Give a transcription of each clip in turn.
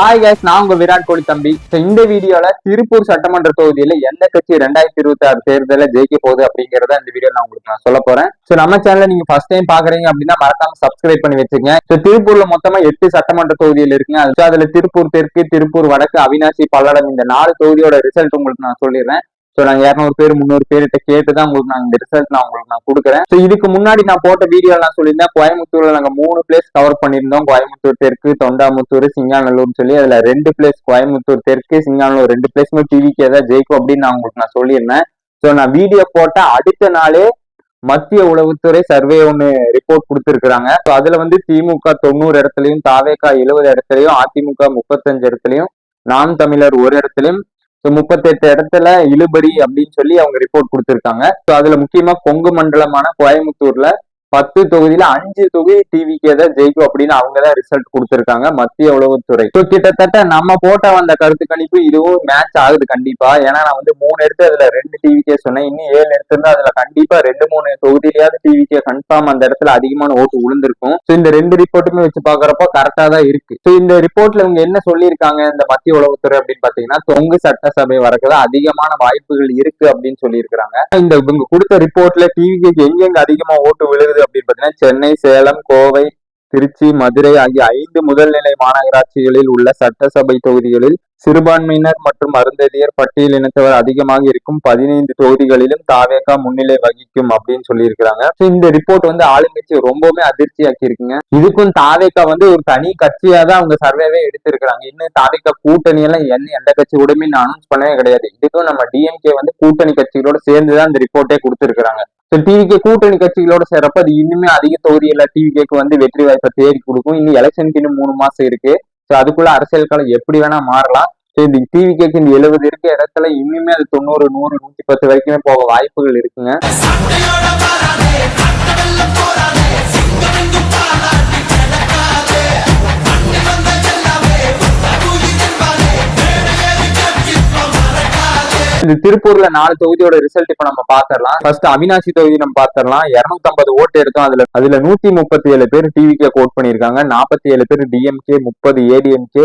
Hi guys நான் உங்க விராட் கோலி தம்பி. இந்த வீடியோல திருப்பூர் சட்டமன்ற தொகுதியில எந்த கட்சி ரெண்டாயிரத்தி இருபத்தி ஆறு தேர்தலில் ஜெயிக்க போகுது அப்படிங்கறத இந்த வீடியோ நான் உங்களுக்கு நான் சொல்ல போறேன். சோ நம்ம சேனல நீங்க ஃபர்ஸ்ட் டைம் பாக்குறீங்க அப்படின்னா மறக்காம சப்ஸ்கிரைப் பண்ணி வச்சுங்க சோ திருப்பூர்ல மொத்தமா எட்டு சட்டமன்ற தொகுதியில் இருக்குங்க. அதுல திருப்பூர் தெற்கு திருப்பூர் வடக்கு அவினாசி பல்லடம் இந்த நாலு தொகுதியோட ரிசல்ட் உங்களுக்கு நான் சொல்லிடுறேன். ஸோ நான் இரநூறு பேர் முந்நூறு பேர்கிட்ட கேட்டு தான் உங்களுக்கு நான் இந்த ரிசல்ட் நான் உங்களுக்கு நான் கொடுக்குறேன். ஸோ இதுக்கு முன்னாடி நான் போட்ட வீடியோ நான் சொல்லியிருந்தேன் கோயம்புத்தூர்ல நாங்கள் மூணு பிளேஸ் கவர் பண்ணியிருந்தோம். கோயம்புத்தூர் தெற்கு தொண்டாமுத்தூர் சிங்காநல்லூர்னு சொல்லி அதுல ரெண்டு பிளேஸ் கோயம்புத்தூர் தெற்கு சிங்காநல்லூர் ரெண்டு பிளேஸ்மே டிவிக்கு ஏதாவது ஜெயிக்கும் அப்படின்னு நான் உங்களுக்கு நான் சொல்லியிருந்தேன். ஸோ நான் வீடியோ போட்ட அடுத்த நாளே மத்திய உளவுத்துறை சர்வே ஒன்று ரிப்போர்ட் கொடுத்துருக்குறாங்க. ஸோ அதுல வந்து திமுக தொண்ணூறு இடத்துலையும் தாவேகா எழுபது இடத்துலையும் அதிமுக முப்பத்தஞ்சு இடத்துலையும் நாம் தமிழர் ஒரு இடத்துலையும் ஸோ முப்பத்தெட்டு இடத்துல இழுபடி அப்படின்னு சொல்லி அவங்க ரிப்போர்ட் கொடுத்துருக்காங்க. ஸோ அதுல முக்கியமா கொங்கு மண்டலமான கோயம்புத்தூர்ல பத்து தொகுதியில அஞ்சு தொகுதி டிவிக்கே தான் ஜெயிக்கும் அப்படின்னு அவங்க தான் ரிசல்ட் கொடுத்துருக்காங்க. மத்திய உளவுத்துறை. ஸோ கிட்டத்தட்ட நம்ம போட்ட வந்த கருத்து கணிப்பு இதுவும் மேட்ச் ஆகுது கண்டிப்பா. ஏன்னா நான் வந்து மூணு எடுத்து அதுல ரெண்டு டிவிக்கே சொன்னேன். இன்னும் ஏழு எடுத்திருந்தா அதுல கண்டிப்பா ரெண்டு மூணு தொகுதியிலேயாவது டிவிக்கே கன்ஃபார்ம் அந்த இடத்துல அதிகமான ஓட்டு விழுந்திருக்கும் ஸோ இந்த ரெண்டு ரிப்போர்ட்டுமே வச்சு பாக்குறப்போ கரெக்டா தான் இருக்கு. ஸோ இந்த ரிப்போர்ட்ல இவங்க என்ன சொல்லியிருக்காங்க இந்த மத்திய உளவுத்துறை அப்படின்னு பாத்தீங்கன்னா தொங்கு சட்டசபை வரக்குதான் அதிகமான வாய்ப்புகள் இருக்கு அப்படின்னு சொல்லியிருக்காங்க இந்த இவங்க கொடுத்த ரிப்போர்ட்ல டிவிக்கு எங்கெங்க அதிகமா ஓட்டு விழுகுது அப்படின்னு பாத்தீங்கன்னா சென்னை சேலம் கோவை திருச்சி மதுரை ஆகிய ஐந்து முதல்நிலை மாநகராட்சிகளில் உள்ள சட்டசபை தொகுதிகளில் சிறுபான்மையினர் மற்றும் அருந்ததியர் பட்டியல் இனத்தவர் அதிகமாக இருக்கும் பதினைந்து தொகுதிகளிலும் தாவேகா முன்னிலை வகிக்கும் அப்படின்னு சொல்லியிருக்கிறாங்க. இந்த ரிப்போர்ட் வந்து ஆளுங்கட்சி ரொம்பவுமே அதிர்ச்சி இருக்குங்க இதுக்கும் தாவேகா வந்து ஒரு தனி கட்சியா தான் அவங்க சர்வேவே எடுத்திருக்கிறாங்க. இன்னும் தாவேகா கூட்டணி எல்லாம் என்ன எந்த கட்சி கூடமே இன்னும் அனௌன்ஸ் பண்ணவே கிடையாது. இதுக்கும் நம்ம டிஎம்கே வந்து கூட்டணி கட்சிகளோட சேர்ந்து தான் இந்த ரிப்போர்ட்டே கொடுத்திருக்கிறாங்க. டிவிகே கூட்டணி கட்சிகளோட சேரப்ப அது இன்னுமே அதிக தொகுதியில டிவிகேக்கு வந்து வெற்றி வாய்ப்பை தேடி கொடுக்கும். இன்னும் எலெக்ஷனுக்கு இன்னும் மூணு மாசம் இருக்கு. ஸோ அதுக்குள்ள அரசியல் காலம் எப்படி வேணா மாறலாம். ஸோ இந்த டிவிகேக்கு இந்த எழுபது இருக்க இடத்துல இன்னுமே அது தொண்ணூறு நூறு நூத்தி பத்து வரைக்குமே போக வாய்ப்புகள் இருக்குங்க. இந்த திருப்பூர்ல நாலு தொகுதியோட ரிசல்ட் இப்ப நம்ம பாத்திரலாம். ஃபர்ஸ்ட் அவினாசி தொகுதி நம்ம பாத்திரலாம். இருநூத்தி ஓட்டு எடுத்தோம். அதுல அதுல நூத்தி முப்பத்தி ஏழு பேர் டிவிக்கே ஓட் பண்ணிருக்காங்க நாற்பத்தி ஏழு பேர் டிஎம்கே முப்பது ஏடிஎம்கே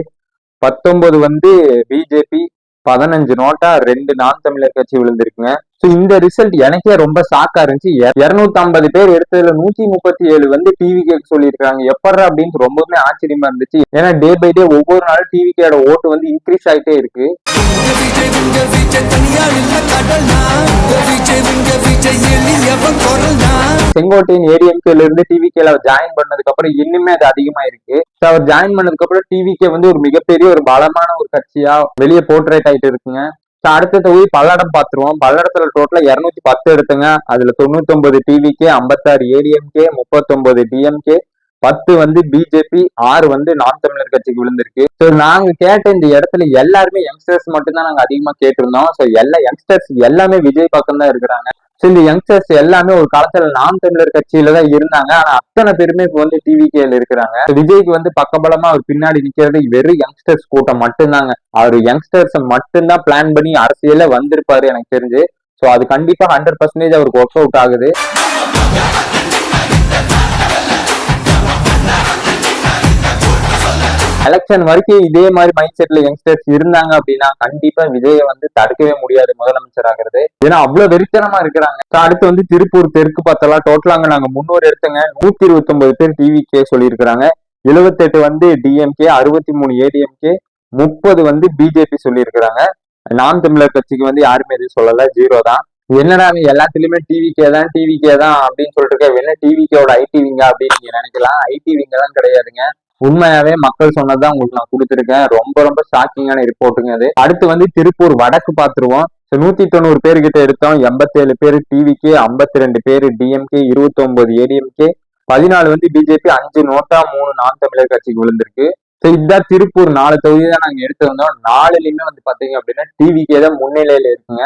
பத்தொன்பது வந்து பிஜேபி பதினஞ்சு நோட்டா ரெண்டு நான் தமிழர் கட்சி விழுந்திருக்குங்க. ஸோ இந்த ரிசல்ட் எனக்கே ரொம்ப ஷாக்கா இருந்துச்சு. இருநூத்தி ஐம்பது பேர் எடுத்ததுல நூத்தி முப்பத்தி ஏழு வந்து டிவிகே சொல்லியிருக்காங்க. எப்பட்ற அப்படின்னு ரொம்பவுமே ஆச்சரியமா இருந்துச்சு. ஏன்னா டே பை டே ஒவ்வொரு நாளும் டிவிக்கோட ஓட்டு வந்து இன்க்ரீஸ் ஆகிட்டே இருக்கு. விங்க வீச்ச தனியா இல்ல கடல்னா விஜய் உங்க விஜய் எளியவன் குரல்னா செங்கோட்டையின் ஏடிஎம்கேல இருந்து டிவிகேல ஜாயின் பண்ணதுக்கு அப்புறம் இன்னுமே அது அதிகமா இருக்கு அவர் ஜாயின் பண்ணதுக்கு அப்புறம் டிவிகே வந்து ஒரு மிகப்பெரிய ஒரு பலமான ஒரு கட்சியா வெளியே போர்ட்ரேட் ஆயிட்டு இருக்குங்க. அடுத்த தொகுதி பல்லடம் பாத்துருவோம் பல்லடத்துல டோட்டலா இருநூத்தி பத்து எடுத்துங்க. அதுல தொண்ணூத்தி ஒன்பது டிவிகே ஐம்பத்தாறு ஏடிஎம்கே முப்பத்தொன்பது டிஎம்கே பத்து வந்து பிஜேபி ஆறு வந்து நான் தமிழர் கட்சிக்கு விழுந்திருக்கு. ஸோ நாங்க கேட்ட இந்த இடத்துல எல்லாருமே யங்ஸ்டர்ஸ் மட்டும்தான் நாங்க அதிகமா கேட்டிருந்தோம். ஸோ எல்லா யங்ஸ்டர்ஸ் எல்லாமே விஜய் பக்கம் தான் இருக்கிறாங்க. ஸோ இந்த யங்ஸ்டர்ஸ் எல்லாமே ஒரு காலத்துல நாம் தமிழர் கட்சியில தான் இருந்தாங்க. ஆனா அத்தனை பேருமே இப்போ வந்து டிவிகேல இருக்கிறாங்க. விஜய்க்கு வந்து பக்கபலமா அவர் பின்னாடி நிக்கிறது வெறும் யங்ஸ்டர்ஸ் கூட்டம் மட்டும்தாங்க. அவர் யங்ஸ்டர்ஸ் மட்டும்தான் பிளான் பண்ணி அரசியல வந்திருப்பாரு எனக்கு தெரிஞ்சு. ஸோ அது கண்டிப்பா ஹண்ட்ரட் பர்சன்டேஜ் அவருக்கு ஒர்க் அவுட் ஆகுது. எலெக்ஷன் வரைக்கும் இதே மாதிரி மைண்ட் செட்ல யங்ஸ்டர்ஸ் இருந்தாங்க அப்படின்னா கண்டிப்பா விஜயை வந்து தடுக்கவே முடியாது முதலமைச்சர் ஆகிறது. ஏன்னா அவ்வளவு வெறித்தனமா இருக்கிறாங்க. அடுத்து வந்து திருப்பூர் தெற்கு பார்த்தலாம். டோட்டலா அங்க நாங்க முன்னூறு எடுத்தங்க. நூத்தி இருபத்தி ஒன்பது பேர் டிவிகே சொல்லியிருக்கிறாங்க. எழுபத்தெட்டு வந்து டிஎம்கே அறுபத்தி மூணு ஏடிஎம்கே முப்பது வந்து பிஜேபி சொல்லியிருக்கிறாங்க. நாம் தமிழர் கட்சிக்கு வந்து யாருமே எதுவும் சொல்லல. ஜீரோ தான். என்னடா நீ எல்லாத்துலயுமே டிவிக்கே தான் டிவிக்கே தான் அப்படின்னு சொல்லிட்டு இருக்க. என்ன டிவிக்கோட ஐடிவிங்க அப்படின்னு நீங்க நினைக்கலாம். ஐடி தான் கிடையாதுங்க. உண்மையாவே மக்கள் சொன்னதுதான் உங்களுக்கு நான் கொடுத்துருக்கேன். ரொம்ப ரொம்ப ஷாக்கிங்கான ரிப்போர்ட்டுங்க அது. அடுத்து வந்து திருப்பூர் வடக்கு பாத்துருவோம் ஸோ நூத்தி தொண்ணூறு பேர்கிட்ட எடுத்தோம். எண்பத்தேழு பேர் டிவிக்கு ஐம்பத்தி ரெண்டு பேர் டிஎம்கே இருபத்தி ஒன்பது ஏடிஎம்கே பதினாலு வந்து பிஜேபி அஞ்சு நோட்டா மூணு நான் தமிழர் கட்சிக்கு விழுந்திருக்கு. ஸோ இதுதான் திருப்பூர் நாலு தொகுதி தான் நாங்க எடுத்து வந்தோம். நாலுலயுமே வந்து பாத்தீங்க அப்படின்னா டிவிக்கே தான் முன்னிலையில இருக்குங்க.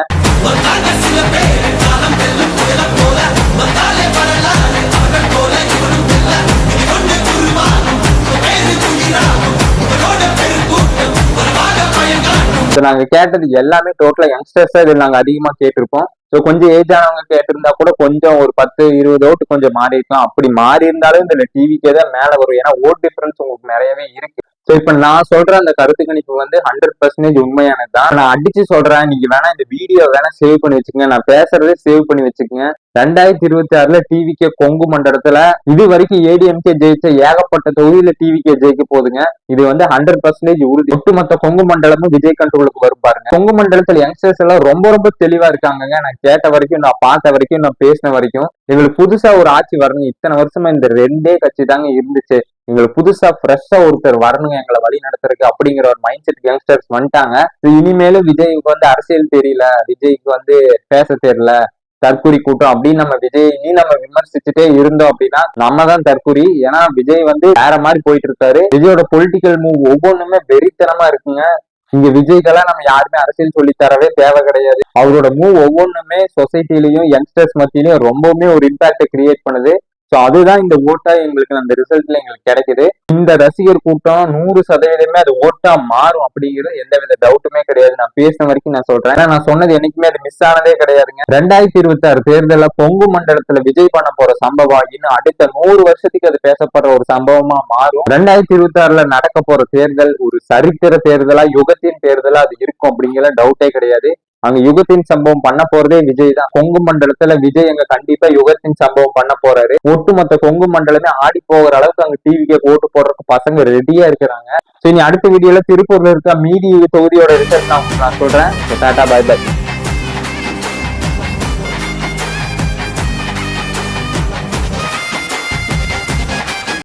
ஸோ நாங்க கேட்டது எல்லாமே டோட்டலா யங்ஸ்டர்ஸ் இதில் நாங்க அதிகமா கேட்டிருப்போம். ஸோ கொஞ்சம் ஏஜ் ஆனவங்க கேட்டிருந்தா கூட கொஞ்சம் ஒரு பத்து இருபது ஓட்டு கொஞ்சம் மாறி இருக்கலாம் அப்படி மாறி இருந்தாலும் இதுல டிவிக்கே தான் மேல வரும். ஏன்னா ஓட் டிஃபரன்ஸ் உங்களுக்கு நிறையவே இருக்கு. சோ இப்ப நான் சொல்ற அந்த கருத்து கணிப்பு வந்து ஹண்ட்ரட் பர்சன்டேஜ் உண்மையானது தான் நான் அடிச்சு சொல்றேன். நீங்க வேணா இந்த வீடியோ வேணா சேவ் பண்ணி வச்சுக்கோங்க. நான் பேசுறதே சேவ் பண்ணி வச்சுக்கோங்க. ரெண்டாயிரத்தி இருபத்தி ஆறுல டிவிகே கொங்கு மண்டலத்துல இது வரைக்கும் ஏடிஎம்கே ஜெயிச்ச ஏகப்பட்ட தொகுதியில டிவிகே ஜெயிக்க போதுங்க. இது வந்து ஹண்ட்ரட் பர்சன்டேஜ் உறுதி. ஒட்டுமொத்த கொங்கு மண்டலமும் விஜய் கண்ட்ரோலுக்கு வரும் பாருங்க. கொங்கு மண்டலத்துல யங்ஸ்டர்ஸ் எல்லாம் ரொம்ப ரொம்ப தெளிவா இருக்காங்கங்க. நான் கேட்ட வரைக்கும் நான் பார்த்த வரைக்கும் நான் பேசின வரைக்கும். எங்களுக்கு புதுசா ஒரு ஆட்சி வரணும். இத்தனை வருஷமா இந்த ரெண்டே கட்சி தாங்க இருந்துச்சு. எங்களுக்கு புதுசா ஃப்ரெஷ்ஷா ஒருத்தர் வரணுங்க எங்களை வழி நடத்துறதுக்கு அப்படிங்கிற ஒரு மைண்ட் செட் யங்ஸ்டர்ஸ் வந்துட்டாங்க இனிமேலும் விஜய்க்கு வந்து அரசியல் தெரியல விஜய்க்கு வந்து பேச தெரியல தற்குறி கூட்டம் அப்படின்னு நம்ம விஜய் நீ நம்ம விமர்சிச்சுட்டே இருந்தோம் அப்படின்னா நம்ம தான் தற்குறி ஏன்னா விஜய் வந்து வேற மாதிரி போயிட்டு இருக்காரு விஜயோட பொலிட்டிக்கல் மூவ் ஒவ்வொன்றுமே வெறித்தனமா இருக்குங்க. இங்க விஜய்க்கெல்லாம் நம்ம யாருமே அரசியல் சொல்லி தரவே தேவை கிடையாது. அவரோட மூவ் ஒவ்வொன்றுமே சொசைட்டிலையும் யங்ஸ்டர்ஸ் மத்தியிலையும் ரொம்பவுமே ஒரு இம்பாக்டை கிரியேட் பண்ணுது. ஸோ அதுதான் இந்த ஓட்டா எங்களுக்கு அந்த ரிசல்ட்ல எங்களுக்கு கிடைக்குது. இந்த ரசிகர் கூட்டம் நூறு சதவீதமே அது ஓட்டா மாறும் அப்படிங்கிறது எந்த வித டவுட்டுமே கிடையாது. நான் பேசின வரைக்கும் நான் சொல்றேன். ஏன்னா நான் சொன்னது என்னைக்குமே அது மிஸ் ஆனதே கிடையாதுங்க. ரெண்டாயிரத்தி இருபத்தி ஆறு தேர்தலில் கொங்கு மண்டலத்துல விஜய் பண்ண போற சம்பவம் இன்னும் அடுத்த நூறு வருஷத்துக்கு அது பேசப்படுற ஒரு சம்பவமா மாறும். ரெண்டாயிரத்தி இருபத்தி ஆறுல நடக்க போற தேர்தல் ஒரு சரித்திர தேர்தலா யுகத்தின் தேர்தலா அது இருக்கும் அப்படிங்கிற டவுட்டே கிடையாது. அங்க யுகத்தின் சம்பவம் பண்ண போறதே விஜய் தான். கொங்கு மண்டலத்துல விஜய் அங்க கண்டிப்பா யுகத்தின் சம்பவம் பண்ண போறாரு. ஒட்டுமொத்த கொங்கு மண்டலமே ஆடி போகிற அளவுக்கு அங்க டிவிக்கு ஓட்டு போடுறதுக்கு பசங்க ரெடியா இருக்கிறாங்க. சரி அடுத்த வீடியோல திருப்பூர்ல இருக்க மீதி தொகுதியோட ரிசல்ட் நான் நான் சொல்றேன். Tata bye by